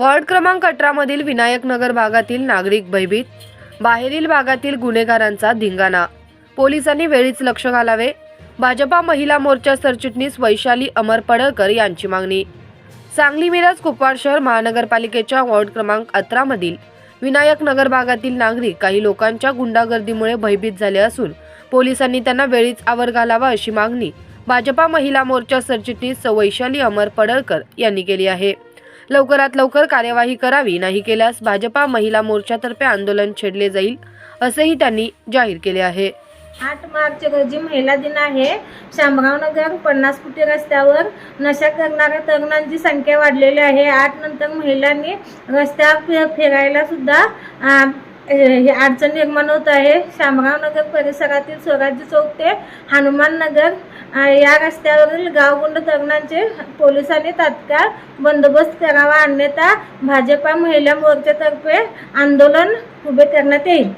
Ward क्रमांक अठरामधील विनायक नगर भागातील नागरिक भयभीत. बाहेरील भागातील गुन्हेगारांचा धिंगाणा. पोलिसांनी वेळीच लक्ष घालावे. भाजपा महिला मोर्चा सरचिटणीस वैशाली अमर पडळकर यांची मागणी. सांगली मिरज कुपवाड शहर महानगरपालिकेच्या वॉर्ड क्रमांक अठरामधील विनायक नगर भागातील नागरिक काही लोकांच्या गुंडागर्दीमुळे भयभीत झाले असून पोलिसांनी त्यांना वेळीच आवर घालावा अशी मागणी भाजपा महिला मोर्चा सरचिटणीस वैशाली अमर पडळकर यांनी केली आहे. लवकरात लवकर कार्यवाही करावी नाही केल्यास भाजपा महिला मोर्चातर्फे आंदोलन छेडले जाईल असेही त्यांनी जाहीर केले आहे. आठ मार्च रोजी महिला दिन आहे शामराव नगर पन्नास फुटी रस्त्यावर नशा करणाऱ्या तरुणांची संख्या वाढलेली आहे. आठ नंतर महिलांनी रस्त्यावर फिरायला सुद्धा हे अडचण निर्माण होत आहे. शामराव नगर परिसरातील स्वराज्य चौक ते हनुमान नगर या रस्त्यावरील गावगुंड तरुणांचे पोलिसांनी तात्काळ बंदोबस्त करावा. अन्यथा भाजपा महिला मोर्चातर्फे आंदोलन उभे करण्यात येईल.